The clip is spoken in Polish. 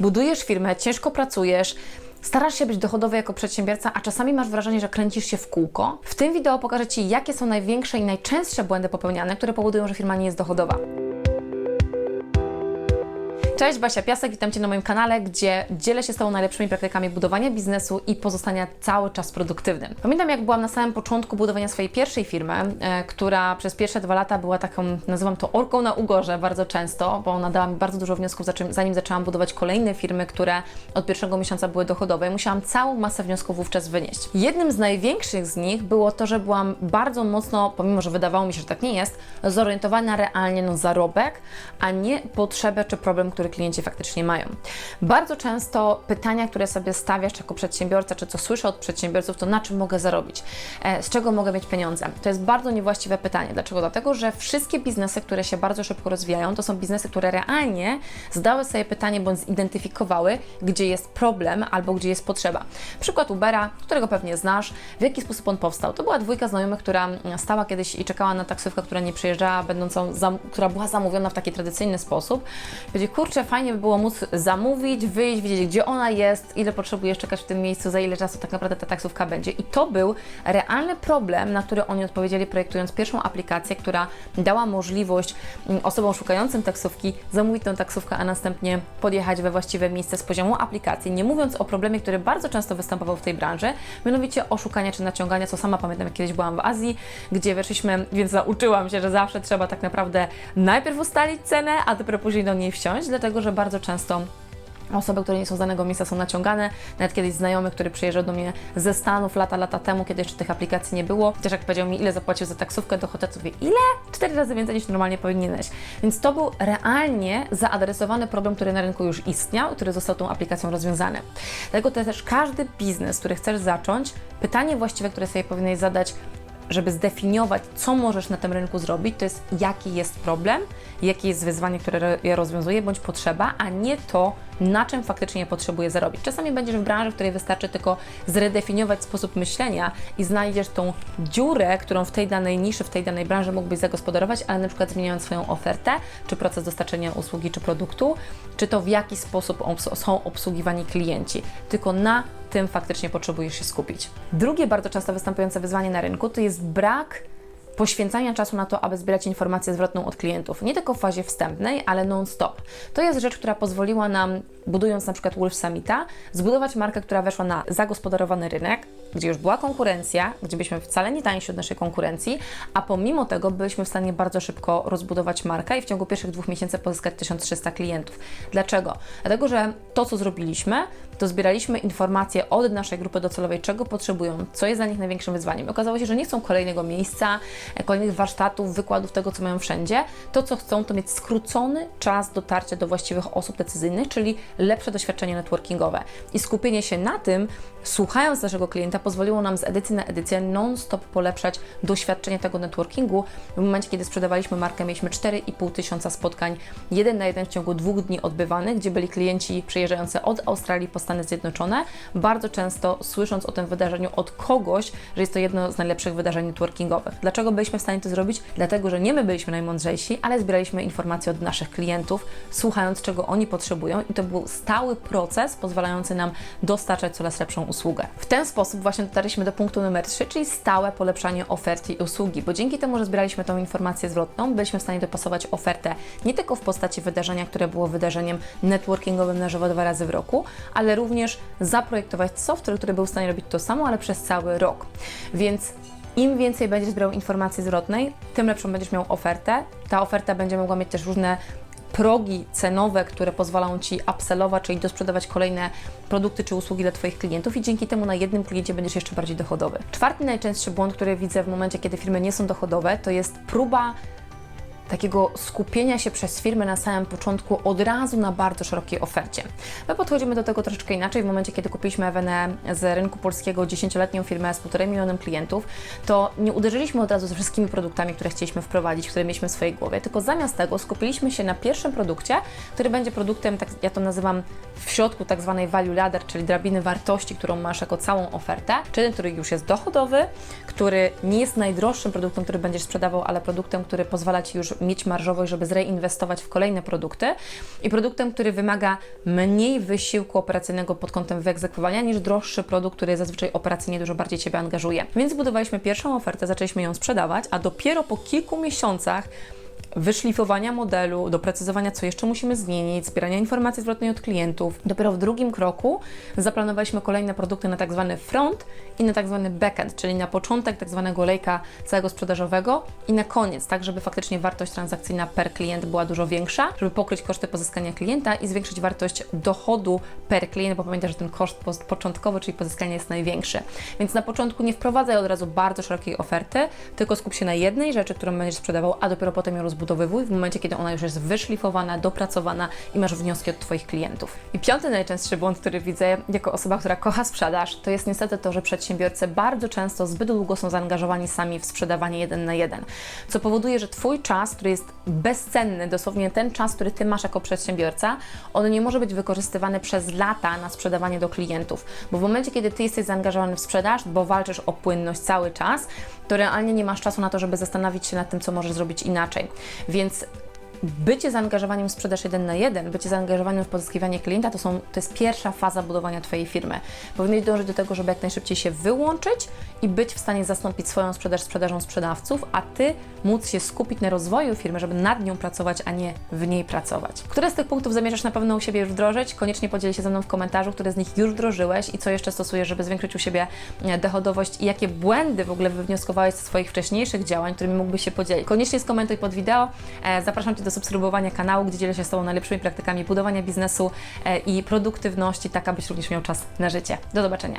budujesz firmę, ciężko pracujesz, Starasz się być dochodowy jako przedsiębiorca, a czasami masz wrażenie, że kręcisz się w kółko. W tym wideo pokażę Ci, jakie są największe i najczęstsze błędy popełniane, które powodują, że firma nie jest dochodowa. Cześć, Basia Piasek, witam Cię na moim kanale, gdzie dzielę się z Tobą najlepszymi praktykami budowania biznesu i pozostania cały czas produktywnym. Pamiętam, jak byłam na samym początku budowania swojej pierwszej firmy, e, która przez pierwsze dwa lata była taką, nazywam to orką na ugorze bardzo często, bo ona dała mi bardzo dużo wniosków, zanim zaczęłam budować kolejne firmy, które od pierwszego miesiąca były dochodowe. Musiałam całą masę wniosków wówczas wynieść. Jednym z największych z nich było to, że byłam bardzo mocno, pomimo że wydawało mi się, że tak nie jest, zorientowana realnie na zarobek, a nie potrzebę czy problem, który klienci faktycznie mają. Bardzo często pytania, które sobie stawiasz jako przedsiębiorca, czy co słyszę od przedsiębiorców, to na czym mogę zarobić, e, z czego mogę mieć pieniądze. To jest bardzo niewłaściwe pytanie. Dlaczego? Dlatego, że wszystkie biznesy, które się bardzo szybko rozwijają, to są biznesy, które realnie zdały sobie pytanie bądź zidentyfikowały, gdzie jest problem albo gdzie jest potrzeba. Przykład Ubera, którego pewnie znasz, w jaki sposób on powstał. To była dwójka znajomych, która stała kiedyś i czekała na taksówkę, która nie przyjeżdżała, będącą, która była zamówiona w taki tradycyjny sposób. Powiedzieli, kurczę, kurczę, fajnie by było móc zamówić, wyjść, wiedzieć, gdzie ona jest, ile potrzebujesz czekać w tym miejscu, za ile czasu tak naprawdę ta taksówka będzie. I to był realny problem, na który oni odpowiedzieli, projektując pierwszą aplikację, która dała możliwość mm, osobom szukającym taksówki zamówić tę taksówkę, a następnie podjechać we właściwe miejsce z poziomu aplikacji. Nie mówiąc o problemie, który bardzo często występował w tej branży, mianowicie oszukania czy naciągania, co sama pamiętam, jak kiedyś byłam w Azji, gdzie weszliśmy, więc nauczyłam się, że zawsze trzeba tak naprawdę najpierw ustalić cenę, a dopiero później do niej wsiąść, dlatego że bardzo często Osoby, które nie są z danego miejsca są naciągane. Nawet kiedyś znajomy, który przyjeżdżał do mnie ze Stanów lata, lata temu, kiedy jeszcze tych aplikacji nie było, też jak powiedział mi, ile zapłacił za taksówkę do hotelu, wie, ile? Cztery razy więcej niż normalnie powinieneś. Więc to był realnie zaadresowany problem, który na rynku już istniał, który został tą aplikacją rozwiązany. Dlatego też każdy biznes, który chcesz zacząć, pytanie właściwe, które sobie powinieneś zadać, żeby zdefiniować, co możesz na tym rynku zrobić, to jest jaki jest problem, jakie jest wyzwanie, które ja rozwiązuję, bądź potrzeba, a nie to, na czym faktycznie potrzebuję zarobić. Czasami będziesz w branży, w której wystarczy tylko zredefiniować sposób myślenia i znajdziesz tą dziurę, którą w tej danej niszy, w tej danej branży mógłbyś zagospodarować, ale na przykład zmieniając swoją ofertę, czy proces dostarczenia usługi czy produktu, czy to w jaki sposób są obsługiwani klienci. Tylko na tym faktycznie potrzebujesz się skupić. Drugie bardzo często występujące wyzwanie na rynku to jest brak poświęcania czasu na to, aby zbierać informację zwrotną od klientów. Nie tylko w fazie wstępnej, ale non-stop. To jest rzecz, która pozwoliła nam, budując na przykład Wolf Summita, zbudować markę, która weszła na zagospodarowany rynek, gdzie już była konkurencja, gdzie byliśmy wcale nie tańsi od naszej konkurencji, a pomimo tego byliśmy w stanie bardzo szybko rozbudować markę i w ciągu pierwszych dwóch miesięcy pozyskać 1300 klientów. Dlaczego? Dlatego, że to, co zrobiliśmy, to zbieraliśmy informacje od naszej grupy docelowej, czego potrzebują, co jest dla nich największym wyzwaniem. Okazało się, że nie chcą kolejnego miejsca, kolejnych warsztatów, wykładów tego, co mają wszędzie. To, co chcą, to mieć skrócony czas dotarcia do właściwych osób decyzyjnych, czyli lepsze doświadczenie networkingowe. I skupienie się na tym, słuchając naszego klienta, pozwoliło nam z edycji na edycję non-stop polepszać doświadczenie tego networkingu. W momencie, kiedy sprzedawaliśmy markę, mieliśmy 4,5 tysiąca spotkań, jeden na jeden w ciągu dwóch dni odbywanych, gdzie byli klienci przyjeżdżający od Australii po Stany Zjednoczone, bardzo często słysząc o tym wydarzeniu od kogoś, że jest to jedno z najlepszych wydarzeń networkingowych. Dlaczego byliśmy w stanie to zrobić? Dlatego, że nie my byliśmy najmądrzejsi, ale zbieraliśmy informacje od naszych klientów, słuchając czego oni potrzebują i to był stały proces pozwalający nam dostarczać coraz lepszą usługę. W ten sposób właśnie dotarliśmy do punktu numer 3, czyli stałe polepszanie oferty i usługi, bo dzięki temu, że zbieraliśmy tą informację zwrotną, byliśmy w stanie dopasować ofertę nie tylko w postaci wydarzenia, które było wydarzeniem networkingowym na żywo dwa razy w roku, ale również zaprojektować software, który był w stanie robić to samo, ale przez cały rok. Więc im więcej będziesz zbierał informacji zwrotnej, tym lepszą będziesz miał ofertę. Ta oferta będzie mogła mieć też różne progi cenowe, które pozwalają Ci upsellować, czyli dosprzedawać kolejne produkty czy usługi dla Twoich klientów i dzięki temu na jednym kliencie będziesz jeszcze bardziej dochodowy. Czwarty najczęstszy błąd, który widzę w momencie, kiedy firmy nie są dochodowe, to jest próba takiego skupienia się przez firmę na samym początku od razu na bardzo szerokiej ofercie. My podchodzimy do tego troszeczkę inaczej. W momencie, kiedy kupiliśmy Ewenę z rynku polskiego, 10-letnią firmę z 1,5 milionem klientów, to nie uderzyliśmy od razu ze wszystkimi produktami, które chcieliśmy wprowadzić, które mieliśmy w swojej głowie, tylko zamiast tego skupiliśmy się na pierwszym produkcie, który będzie produktem, tak, ja to nazywam w środku tak zwanej value ladder, czyli drabiny wartości, którą masz jako całą ofertę, czyli który już jest dochodowy, który nie jest najdroższym produktem, który będziesz sprzedawał, ale produktem, który pozwala Ci już mieć marżowość, żeby zreinwestować w kolejne produkty i produktem, który wymaga mniej wysiłku operacyjnego pod kątem wyegzekwowania niż droższy produkt, który zazwyczaj operacyjnie dużo bardziej Ciebie angażuje. Więc zbudowaliśmy pierwszą ofertę, zaczęliśmy ją sprzedawać, a dopiero po kilku miesiącach wyszlifowania modelu, doprecyzowania, co jeszcze musimy zmienić, zbierania informacji zwrotnej od klientów. Dopiero w drugim kroku zaplanowaliśmy kolejne produkty na tak zwany front i na tak zwany backend, czyli na początek tak zwanego lejka całego sprzedażowego i na koniec, tak żeby faktycznie wartość transakcyjna per klient była dużo większa, żeby pokryć koszty pozyskania klienta i zwiększyć wartość dochodu per klient, bo pamiętaj, że ten koszt początkowy, czyli pozyskanie jest największy. Więc na początku nie wprowadzaj od razu bardzo szerokiej oferty, tylko skup się na jednej rzeczy, którą będziesz sprzedawał, a dopiero potem ją rozbudowywuj w momencie, kiedy ona już jest wyszlifowana, dopracowana i masz wnioski od Twoich klientów. I piąty najczęstszy błąd, który widzę jako osoba, która kocha sprzedaż, to jest niestety to, że przedsiębiorcy bardzo często zbyt długo są zaangażowani sami w sprzedawanie jeden na jeden, co powoduje, że Twój czas, który jest bezcenny, dosłownie ten czas, który Ty masz jako przedsiębiorca, on nie może być wykorzystywany przez lata na sprzedawanie do klientów, bo w momencie, kiedy Ty jesteś zaangażowany w sprzedaż, bo walczysz o płynność cały czas, to realnie nie masz czasu na to, żeby zastanowić się nad tym, co możesz zrobić inaczej. Więc bycie zaangażowaniem w sprzedaż jeden na jeden, bycie zaangażowaniem w pozyskiwanie klienta, to, są, to jest pierwsza faza budowania Twojej firmy. Powinieneś dążyć do tego, żeby jak najszybciej się wyłączyć i być w stanie zastąpić swoją sprzedaż sprzedażą sprzedawców, a Ty móc się skupić na rozwoju firmy, żeby nad nią pracować, a nie w niej pracować. Które z tych punktów zamierzasz na pewno u siebie już wdrożyć? Koniecznie podziel się ze mną w komentarzu, które z nich już wdrożyłeś i co jeszcze stosujesz, żeby zwiększyć u siebie e, dochodowość i jakie błędy w ogóle wywnioskowałeś ze swoich wcześniejszych działań, którymi mógłbyś się podzielić. Koniecznie skomentuj pod wideo. E, Zapraszam Cię do subskrybowania kanału, gdzie dzielę się z Tobą najlepszymi praktykami budowania biznesu e, i produktywności, tak abyś również miał czas na życie. Do zobaczenia.